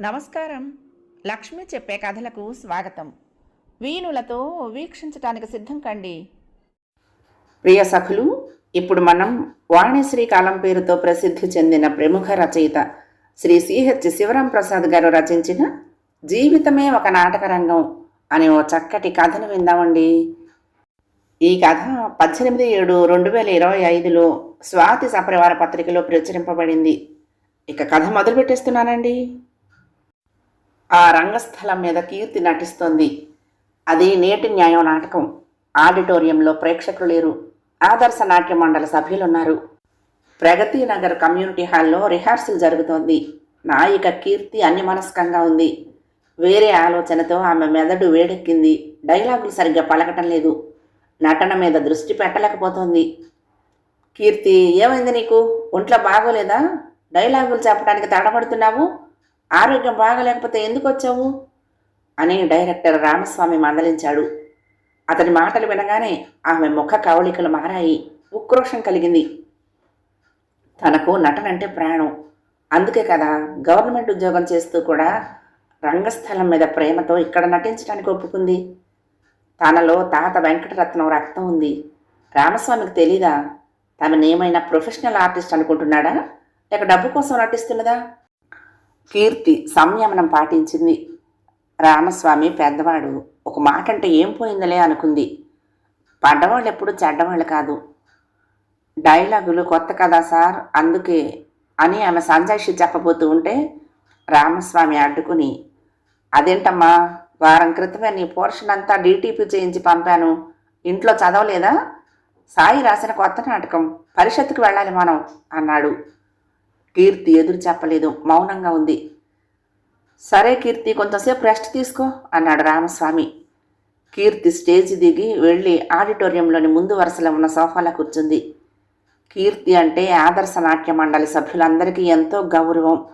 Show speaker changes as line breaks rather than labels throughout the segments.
నమస్కారం. లక్ష్మి చెప్పే కథలకు స్వాగతం. వీణులతో వీక్షించటానికి సిద్ధం కండి.
ప్రియ సఖులు ఇప్పుడు మనం వాణిశ్రీ కాలం పేరుతో ప్రసిద్ధి చెందిన ప్రముఖ రచయిత శ్రీ సిహెచ్ శివరాం ప్రసాద్ గారు రచించిన జీవితమే ఒక నాటక రంగం అనే ఓ చక్కటి కథను విందామండి. ఈ కథ పద్దెనిమిది ఏడు రెండు వేల ఇరవై ఐదులో స్వాతి సపరివార పత్రికలో ప్రచురింపబడింది. ఇక కథ మొదలు పెట్టేస్తున్నానండి ఆ రంగస్థలం మీద కీర్తి నటిస్తోంది. అది నేటి న్యాయం నాటకం. ఆడిటోరియంలో ప్రేక్షకులు లేరు. ఆదర్శ నాట్య మండలి సభ్యులున్నారు. ప్రగతి నగర్ కమ్యూనిటీ హాల్లో రిహార్సల్ జరుగుతోంది. నాయిక కీర్తి అన్యమనస్కంగా ఉంది. వేరే ఆలోచనతో ఆమె మెదడు వేడెక్కింది. డైలాగులు సరిగ్గా పలకటం లేదు. నటన మీద దృష్టి పెట్టలేకపోతోంది. కీర్తి ఏమైంది నీకు? ఒంట్లో బాగోలేదా? డైలాగులు చెప్పడానికి తడబడుతున్నావు? ఆరోగ్యం బాగలేకపోతే ఎందుకు వచ్చావు అని డైరెక్టర్ రామస్వామి మందలించాడు. అతని మాటలు వినగానే ఆమె ముఖ కవళికలు మారాయి. ఉక్రోషం కలిగింది. తనకు నటన అంటే ప్రాణం. అందుకే కదా గవర్నమెంట్ ఉద్యోగం చేస్తూ కూడా రంగస్థలం మీద ప్రేమతో ఇక్కడ నటించడానికి ఒప్పుకుంది. తనలో తాత వెంకటరత్నం రక్తం ఉంది. రామస్వామికి తెలీదా? తమనేమైనా ప్రొఫెషనల్ ఆర్టిస్ట్ అనుకుంటున్నాడా? లేక డబ్బు కోసం నటిస్తున్నదా? కీర్తి సంయమనం పాటించింది. రామస్వామి పెద్దవాడు ఒక మాట అంటే ఏం పోయిందలే అనుకుంది. పడ్డవాళ్ళు ఎప్పుడు చెడ్డవాళ్ళు కాదు. డైలాగులు కొత్త కదా సార్ అందుకే అని ఆమె సంజాయిషి చెప్పబోతూ ఉంటే రామస్వామి అడ్డుకుని అదేంటమ్మా వారం క్రితమే నీ పోర్షన్ అంతా డీటీపీ చేయించి పంపాను. ఇంట్లో చదవలేదా? సాయి రాసిన కొత్త నాటకం. పరిషత్తుకు వెళ్ళాలి మనం అన్నాడు. కీర్తి ఎదురు చెప్పలేదు. మౌనంగా ఉంది. సరే కీర్తి కొంతసేపు రెస్ట్ తీసుకో అన్నాడు రామస్వామి. కీర్తి స్టేజ్ దిగి వెళ్ళి ఆడిటోరియంలోని ముందు వరుసలో ఉన్న సోఫాలో కూర్చుంది. కీర్తి అంటే ఆదర్శ నాట్య మండలి సభ్యులందరికీ ఎంతో గౌరవం.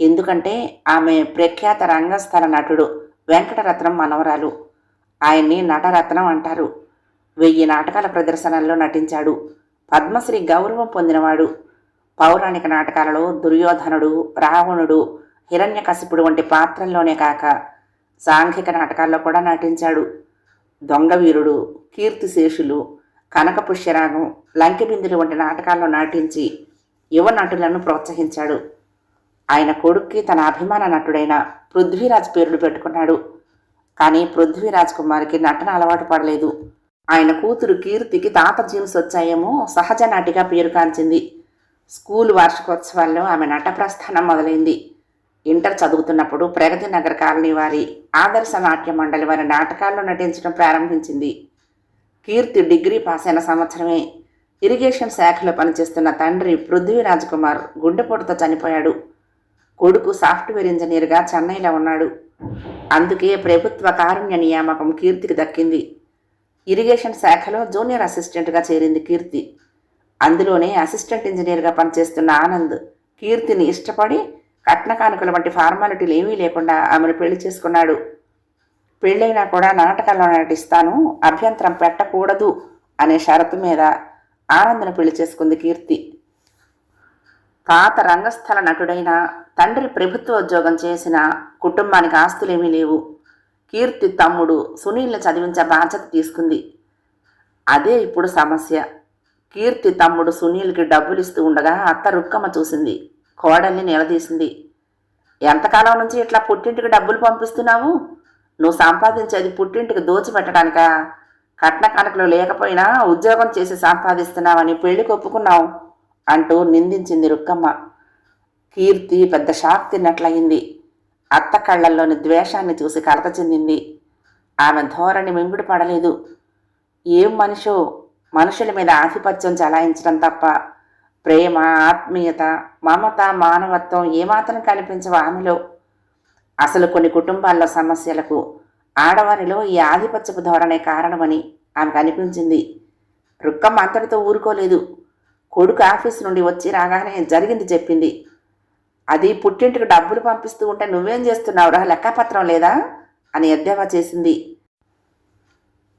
ఎందుకంటే ఆమె ప్రఖ్యాత రంగస్థల నటుడు వెంకటరత్నం మనవరాలు. ఆయన్ని నటరత్నం అంటారు. వెయ్యి నాటకాల ప్రదర్శనల్లో నటించాడు. పద్మశ్రీ గౌరవం పొందినవాడు. పౌరాణిక నాటకాలలో దుర్యోధనుడు రావణుడు హిరణ్యకశిపుడు వంటి పాత్రల్లోనే కాక సాంఘిక నాటకాల్లో కూడా నటించాడు. దొంగవీరుడు కీర్తిశేషులు కనక పుష్యరాగం వంటి నాటకాల్లో నటించి యువ నటులను ప్రోత్సహించాడు. ఆయన కొడుక్కి తన అభిమాన నటుడైన పృథ్వీరాజ్ పేరును పెట్టుకున్నాడు. కానీ పృథ్వీరాజ్ కుమార్కి నటన అలవాటు పడలేదు. ఆయన కూతురు కీర్తికి తాత జీన్స్ వచ్చాయేమో సహజ నాటిగా పేరు కాంచింది. స్కూల్ వార్షికోత్సవాల్లో ఆమె నట ప్రస్థానం మొదలైంది. ఇంటర్ చదువుతున్నప్పుడు ప్రగతి నగర్ కాలనీ వారి ఆదర్శ నాట్య మండలి వారి నాటకాల్లో నటించడం ప్రారంభించింది. కీర్తి డిగ్రీ పాస్ అయిన సంవత్సరమే ఇరిగేషన్ శాఖలో పనిచేస్తున్న తండ్రి పృథ్వీ కుమార్ గుండెపోటుతో చనిపోయాడు. కొడుకు సాఫ్ట్వేర్ ఇంజనీర్గా చెన్నైలో ఉన్నాడు. అందుకే ప్రభుత్వ కారుణ్య నియామకం కీర్తికి దక్కింది. ఇరిగేషన్ శాఖలో జూనియర్ అసిస్టెంట్గా చేరింది కీర్తి. అందులోనే అసిస్టెంట్ ఇంజనీర్గా పనిచేస్తున్న ఆనంద్ కీర్తిని ఇష్టపడి కట్న కానుకల వంటి ఫార్మాలిటీలు ఏమీ లేకుండా ఆమెను పెళ్ళి చేసుకున్నాడు. పెళ్ళైనా కూడా నాటకాల్లో నటిస్తాను అభ్యంతరం పెట్టకూడదు అనే షరతు మీద ఆనందను పెళ్ళి చేసుకుంది కీర్తి. పాత రంగస్థల నటుడైన తండ్రి ప్రభుత్వ ఉద్యోగం చేసిన కుటుంబానికి ఆస్తులేమీ లేవు. కీర్తి తమ్ముడు సునీల్ని చదివించే బాధ్యత తీసుకుంది. అదే ఇప్పుడు సమస్య. కీర్తి తమ్ముడు సునీల్కి డబ్బులు ఇస్తూ ఉండగా అత్త రుక్కమ్మ చూసింది. కోడల్ని నిలదీసింది. ఎంతకాలం నుంచి ఇట్లా పుట్టింటికి డబ్బులు పంపిస్తున్నావు? నువ్వు సంపాదించేది పుట్టింటికి దోచిపెట్టడానికా కట్న కనకలు లేకపోయినా ఉద్యోగం చేసి సంపాదిస్తున్నావని పెళ్ళికి ఒప్పుకున్నావు అంటూ నిందించింది రుక్కమ్మ. కీర్తి పెద్ద షాక్ తిన్నట్లయింది. అత్త కళ్ళల్లోని ద్వేషాన్ని చూసి కలత చెందింది. ఆమె ధోరణి మింగుడు పడలేదు. ఏం మనిషో? మనుషుల మీద ఆధిపత్యం చలాయించడం తప్ప ప్రేమ ఆత్మీయత మమత మానవత్వం ఏమాత్రం కనిపించవు ఆమెలో. అసలు కొన్ని కుటుంబాల్లో సమస్యలకు ఆడవారిలో ఈ ఆధిపత్యపు ధోరణే కారణమని ఆమెకు అనిపించింది రుక్కమ్మ అంతటితో ఊరుకోలేదు. కొడుకు ఆఫీస్ నుండి వచ్చి రాగానే జరిగింది చెప్పింది. అది పుట్టింటికి డబ్బులు పంపిస్తూ ఉంటే నువ్వేం చేస్తున్నావురా? లెక్కపత్రం లేదా? అని ఎద్దేవా చేసింది.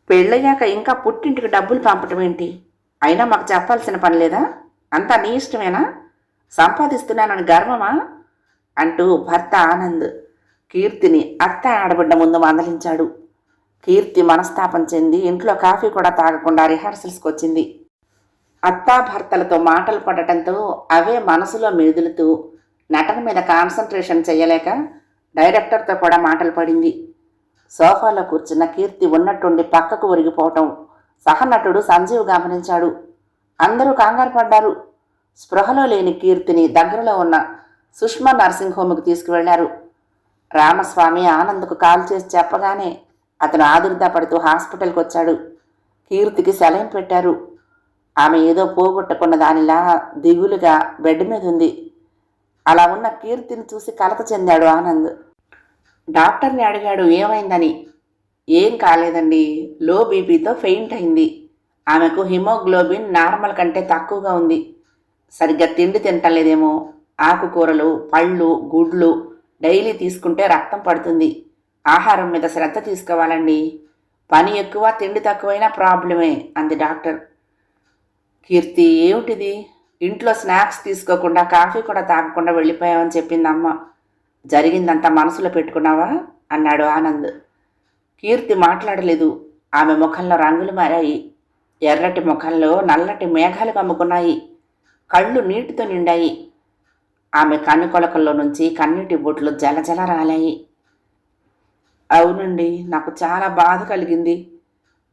పెళ్ళయ్యాక ఇంకా పుట్టింటికి డబ్బులు పంపటం ఏంటి? అయినా మాకు చెప్పాల్సిన పని లేదా? అంతా నీ ఇష్టమేనా? సంపాదిస్తున్నానని గర్వమా? అంటూ భర్త ఆనంద్ కీర్తిని అత్త ఆడబిడ్డ ముందు మందలించాడు. కీర్తి మనస్తాపం చెంది ఇంట్లో కాఫీ కూడా తాగకుండా రిహార్సల్స్కి వచ్చింది. అత్తా భర్తలతో మాటలు పడటంతో అవే మనసులో మెదులుతూ నటన మీద కాన్సన్ట్రేషన్ చేయలేక డైరెక్టర్తో కూడా మాటలు పడింది. సోఫాలో కూర్చున్న కీర్తి ఉన్నట్టుండి పక్కకు ఒరిగిపోవటం. సహనటుడు సంజీవ్ గమనించాడు. అందరూ కంగారు పడ్డారు. స్పృహలో లేని కీర్తిని దగ్గరలో ఉన్న సుష్మా నర్సింగ్ హోమ్కి తీసుకువెళ్ళారు. రామస్వామి ఆనంద్కు కాల్ చేసి చెప్పగానే అతను ఆదుర్దా పడుతూ హాస్పిటల్కి వచ్చాడు. కీర్తికి సెలైన్ పెట్టారు. ఆమె ఏదో పోగొట్టుకున్న దానిలా దిగులుగా బెడ్ మీద ఉంది అలా ఉన్న కీర్తిని చూసి కలత చెందాడు ఆనంద్. డాక్టర్ని అడిగాడు ఏమైందని? ఏం కాలేదండి లో బీపీతో ఫెయింట్ అయింది. ఆమెకు హిమోగ్లోబిన్ నార్మల్ కంటే తక్కువగా ఉంది. సరిగ్గా తిండి తింటలేదేమో. ఆకుకూరలు పళ్ళు గుడ్లు డైలీ తీసుకుంటే రక్తం పడుతుంది. ఆహారం మీద శ్రద్ధ తీసుకోవాలండి. పని ఎక్కువ తిండి తక్కువైనా ప్రాబ్లమే అంది డాక్టర్. కీర్తి ఏమిటిది? ఇంట్లో స్నాక్స్ తీసుకోకుండా కాఫీ కూడా తాగకుండా వెళ్ళిపోయామని చెప్పింది అమ్మ. జరిగిందంతా మనసులో పెట్టుకున్నావా? అన్నాడు ఆనంద్. కీర్తి మాట్లాడలేదు. ఆమె ముఖంలో రంగులు మారాయి. ఎర్రటి ముఖంలో నల్లటి మేఘాలు కమ్ముకున్నాయి. కళ్ళు నీటితో నిండాయి. ఆమె కన్నుకొలకల్లో నుంచి కన్నీటి బొట్లు జలజల రాలాయి. అవునండి నాకు చాలా బాధ కలిగింది.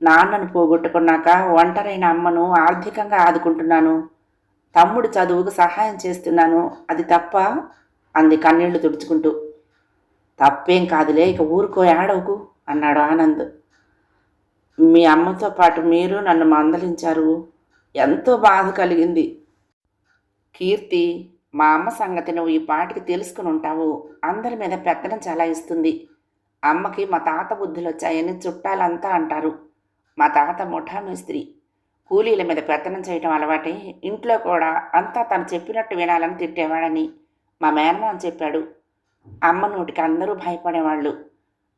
నాన్నను పోగొట్టుకున్నాక ఒంటరైన అమ్మను ఆర్థికంగా ఆదుకుంటున్నాను. తమ్ముడు చదువుకు సహాయం చేస్తున్నాను. అది తప్ప అంది కన్నీళ్ళు తుడుచుకుంటూ. తప్పేం కాదులే ఇక ఊరుకో ఏడవకు అన్నాడు ఆనంద్. మీ అమ్మతో పాటు మీరు నన్ను మందలించారు. ఎంతో బాధ కలిగింది. కీర్తి మా అమ్మ సంగతి నువ్వు ఈ పాటికి తెలుసుకుని ఉంటావు. అందరి మీద పెత్తనం చాలా ఇస్తుంది అమ్మకి మా తాత బుద్ధులు వచ్చాయని చుట్టాలంతా అంటారు. మా తాత ముఠా మేస్త్రి కూలీల మీద పెత్తనం చేయటం అలవాటే ఇంట్లో కూడా అంతా తను చెప్పినట్టు వినాలని తిట్టేవాడని. మా మేనమామ చెప్పాడు అమ్మ నోటికి అందరూ భయపడేవాళ్ళు.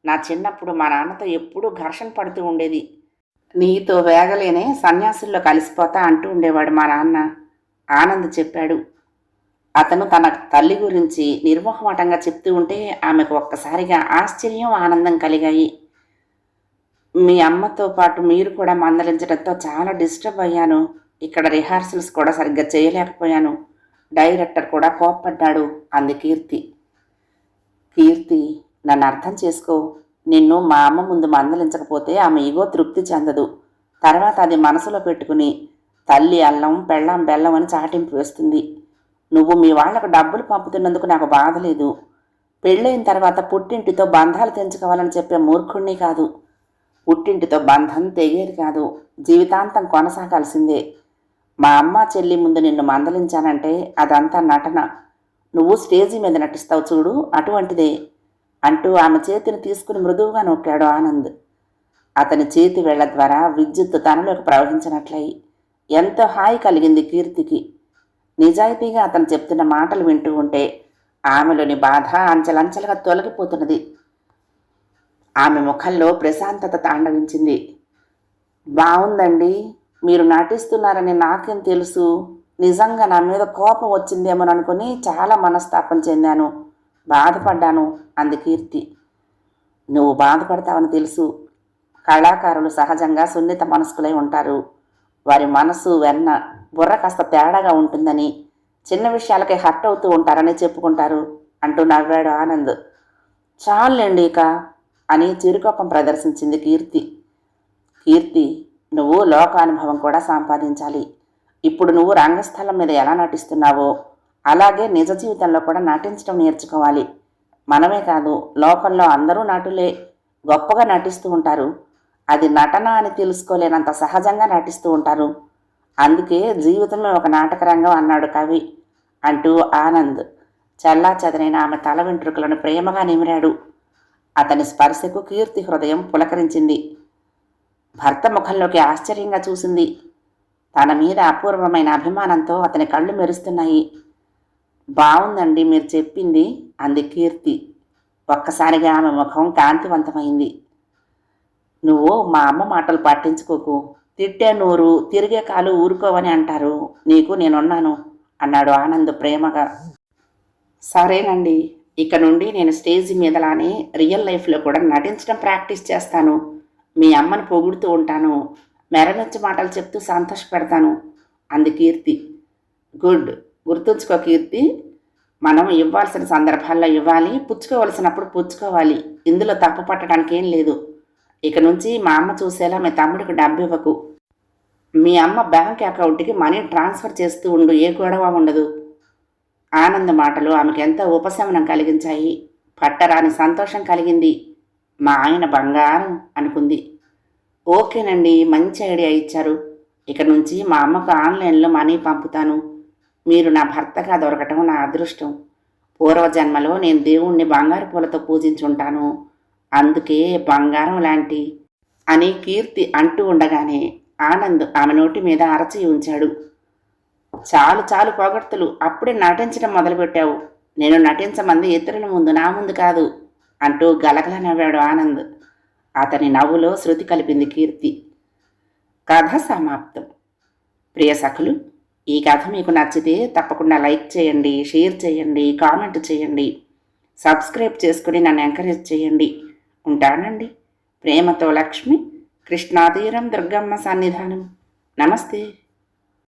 నా చిన్నప్పుడు మా నాన్నతో ఎప్పుడూ ఘర్షణ పడుతూ ఉండేది. నీతో వేగలేనే సన్యాసుల్లో కలిసిపోతా అంటూ ఉండేవాడు మా నాన్న ఆనంద్ చెప్పాడు. అతను తన తల్లి గురించి నిర్మోహమాటంగా చెప్తూ ఉంటే ఆమెకు ఒక్కసారిగా ఆశ్చర్యం ఆనందం కలిగాయి. మీ అమ్మతో పాటు మీరు కూడా మందలించడంతో చాలా డిస్టర్బ్ అయ్యాను. ఇక్కడ రిహార్సల్స్ కూడా సరిగ్గా చేయలేకపోయాను. డైరెక్టర్ కూడా కోప్పడ్డాడు. అంది కీర్తి. కీర్తి నన్ను అర్థం చేసుకో. నిన్ను మా అమ్మ ముందు మందలించకపోతే ఆమె ఇగో తృప్తి చెందదు. తర్వాత అది మనసులో పెట్టుకుని తల్లి అల్లం పెళ్ళం బెల్లం అని చాటింపు వేస్తుంది. నువ్వు మీ వాళ్ళకు డబ్బులు పంపుతున్నందుకు నాకు బాధ లేదు. పెళ్ళైన తర్వాత పుట్టింటితో బంధాలు తెంచుకోవాలని చెప్పే మూర్ఖుణ్ణి కాదు. పుట్టింటితో బంధం తెగేది కాదు. జీవితాంతం కొనసాగాల్సిందే. మా అమ్మ చెల్లి ముందు నిన్ను మందలించానంటే అదంతా నటన. నువ్వు స్టేజీ మీద నటిస్తావు చూడు అటువంటిదే అంటూ ఆమె చేతిని తీసుకుని మృదువుగా నొక్కాడు ఆనంద్. అతని చేతి వేళ్ళ ద్వారా విద్యుత్ తనలోకి ప్రవహించినట్లయి ఎంతో హాయి కలిగింది కీర్తికి. నిజాయితీగా అతను చెప్తున్న మాటలు వింటూ ఉంటే ఆమెలోని బాధ అంచెలంచెలుగా తొలగిపోతున్నది. ఆమె ముఖంలో ప్రశాంతత తాండవించింది. బాగుందండి మీరు నటిస్తున్నారని నాకేం తెలుసు. నిజంగా నా మీద కోపం వచ్చిందేమోననుకుని చాలా మనస్తాపం చెందాను. బాధపడ్డాను అంది కీర్తి. నువ్వు బాధపడతావని తెలుసు. కళాకారులు సహజంగా సున్నిత మనస్కులై ఉంటారు. వారి మనసు వెన్న బుర్ర కాస్త తేడాగా ఉంటుందని చిన్న విషయాలకే హర్ట్ అవుతూ ఉంటారని చెప్పుకుంటారు అంటూ నవ్వాడు ఆనంద్. చాలండి ఇక అని చిరుకోపం ప్రదర్శించింది కీర్తి. కీర్తి నువ్వు లోకానుభవం కూడా సంపాదించాలి. ఇప్పుడు నువ్వు రంగస్థలం మీద ఎలా నటిస్తున్నావో అలాగే నిజ జీవితంలో కూడా నటించడం నేర్చుకోవాలి. మనమే కాదు లోకంలో అందరూ నటులే గొప్పగా నటిస్తూ ఉంటారు. అది నటన అని తెలుసుకోలేనంత సహజంగా నటిస్తూ ఉంటారు. అందుకే జీవితమే ఒక నాటక రంగం అన్నాడు కవి అంటూ ఆనంద్. చల్లా చదరైన ఆమె తల వెంట్రుకలను ప్రేమగా నిమిరాడు. అతని స్పర్శకు కీర్తి హృదయం పులకరించింది. భర్త ముఖంలోకి ఆశ్చర్యంగా చూసింది. తన మీద అపూర్వమైన అభిమానంతో అతని కళ్ళు మెరుస్తున్నాయి. బాగుందండి మీరు చెప్పింది అంది కీర్తి. ఒక్కసారిగా ఆమె ముఖం కాంతివంతమైంది. నువ్వు మా అమ్మ మాటలు పట్టించుకోకు. తిట్టే నోరు తిరిగే కాలు ఊరుకోవని అంటారు. నీకు నేనున్నాను అన్నాడు ఆనంద్ ప్రేమగా. సరేనండి ఇక నుండి నేను స్టేజ్ మీదలానే రియల్ లైఫ్లో కూడా నటించడం ప్రాక్టీస్ చేస్తాను. మీ అమ్మని పొగుడుతూ ఉంటాను. మెరనొచ్చి మాటలు చెప్తూ సంతోషపెడతాను. అంది కీర్తి. గుడ్. గుర్తుంచుకో కీర్తి. మనం ఇవ్వాల్సిన సందర్భాల్లో ఇవ్వాలి పుచ్చుకోవలసినప్పుడు పుచ్చుకోవాలి. ఇందులో తప్పు పట్టడానికి ఏం లేదు. ఇక నుంచి మా అమ్మ చూసేలా మీ తమ్ముడికి డబ్బు ఇవ్వకు. మీ అమ్మ బ్యాంక్ అకౌంట్కి మనీ ట్రాన్స్ఫర్ చేస్తూ ఉండు ఏ గొడవ ఉండదు. ఆనంద మాటలు ఆమెకు ఎంతో ఉపశమనం కలిగించాయి. పట్టరాని సంతోషం కలిగింది. మా ఆయన బంగారం అనుకుంది. ఓకేనండి మంచి ఐడియా ఇచ్చారు. ఇక నుంచి మా అమ్మకు ఆన్లైన్లో మనీ పంపుతాను. మీరు నా భర్తగా దొరకటం నా అదృష్టం. పూర్వజన్మలో నేను దేవుణ్ణి బంగారు పూలతో పూజించుంటాను. అందుకే బంగారం లాంటి అని కీర్తి అంటూ ఉండగానే ఆనంద్ ఆమె నోటి మీద అరచి ఉంచాడు. చాలు చాలు పొగడ్తలు అప్పుడే నటించడం మొదలుపెట్టావు. నేను నటించమంది ఇతరుల ముందు నా ముందు కాదు. అంటూ గలగల నవ్వాడు ఆనంద్. అతని నవ్వులో శృతి కలిపింది కీర్తి. కథ సమాప్తం. ప్రియ సఖులు ఈ కథ మీకు నచ్చితే తప్పకుండా లైక్ చేయండి షేర్ చేయండి కామెంట్ చేయండి. సబ్స్క్రైబ్ చేసుకుని నన్ను ఎంకరేజ్ చేయండి. ఉంటానండి. ప్రేమతో లక్ష్మి కృష్ణాతీరం దుర్గమ్మ సన్నిధానం. నమస్తే.